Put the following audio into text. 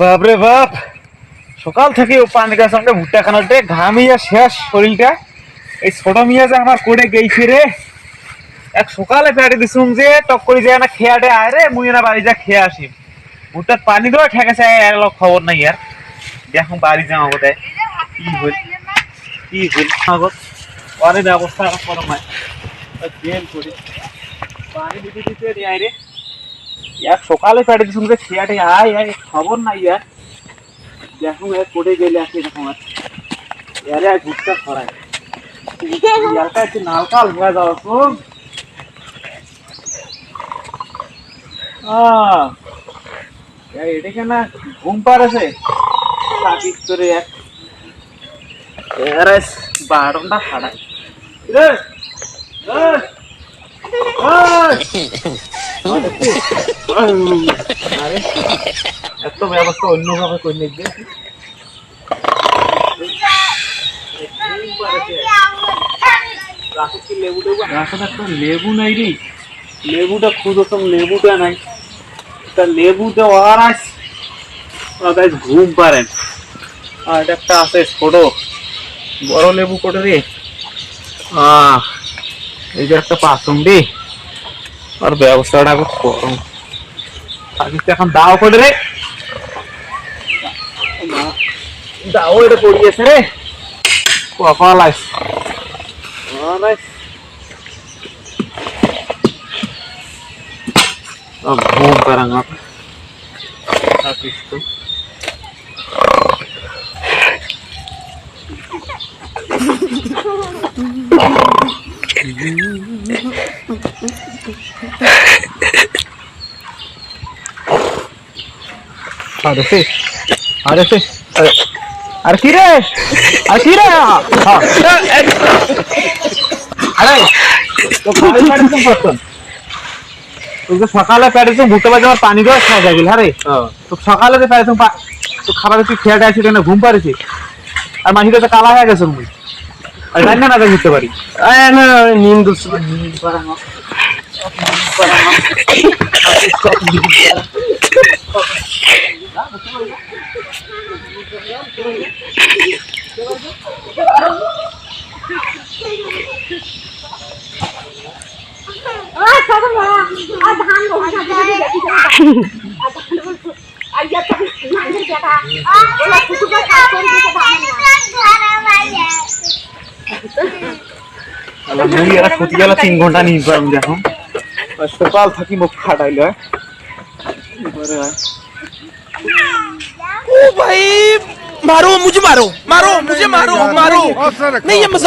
বাপরে বাপ। সকাল থেকে ও পানিটার সঙ্গে ভুট্টা খানাতে ঘামিয়া শেষ শরীরটা, এই ছোট মিয়া যে আমার কোড়ে গেইছে রে। এক সকালে পেটে দিছুম যে, টক করে যায় না খেয়াটে আয় রে, মুই না বাড়ি যা খেয়ে আসি। ভুট্টার পানি দেওয়া ঠেকেছে এর লোক খবর নাই আর। দেখুন বাড়ি যাওয়া বোধ কি হইল? কি হইল? আগত পরে ব্যবস্থা করো জেল করি। পানি দিতে দিতে রে। ইয়ার সকালে পেটে দিছুম যে খেয়াটে আয় আয় খবর নাই ইয়ার দেখুন এ কোটে গেলে আছে এরকম আর ইয়ারে আর ভুট্টা ছড়ায় ইয়ারটা একটু নালকাল হয়ে শুন আহ, এটা কেন ঘুম পাড়েছে তাকিস করে এক এরে বারোটা রে রে আরে এত ব্যবস্থা অন্যভাবে করে নিবে রাস্তাটা একটা লেবু নাই রে লেবুটা খুঁজতাম লেবুটা নাই তা লেবু দেওয়ার আস গাইজ ঘুম পারেন আর এটা একটা আছে ছোট বড় লেবু কোটে রে আহ এই যে একটা পাসুম রে আর ব্যবস্থাটা খুব করুন। থাকিস তো এখন দাও করে রে দাও এটা পড়িয়েছে রে। কপাল আইস। কপাল আইস। अब আরে সে আরে সে আরে ফিরে আরে ফিরে আরে তো খালি পাড়ে তো পড়তো তোকে সকালে প্যাডে তুমি ঘুরতে পারছি আমার পানি দেওয়া খাওয়া যাবে হ্যাঁ রে? তো সকালে প্যাডে তুমি খাবার তুই খেয়াটা আছিস ঘুম পারিছি আর মাসিটা তো কালা হয়ে গেছে মুই আর জানি না বুঝতে পারি। না নিম দুস মুই এরা ক্ষতি গেল তিন ঘন্টা নিয়ে পারম দেখো আর সকাল থাকি মুখ খাটাইলে এবারে আয়। ओ भाई मारो मुझे मारो मारो मुझे मारो मारो नहीं ये मजाक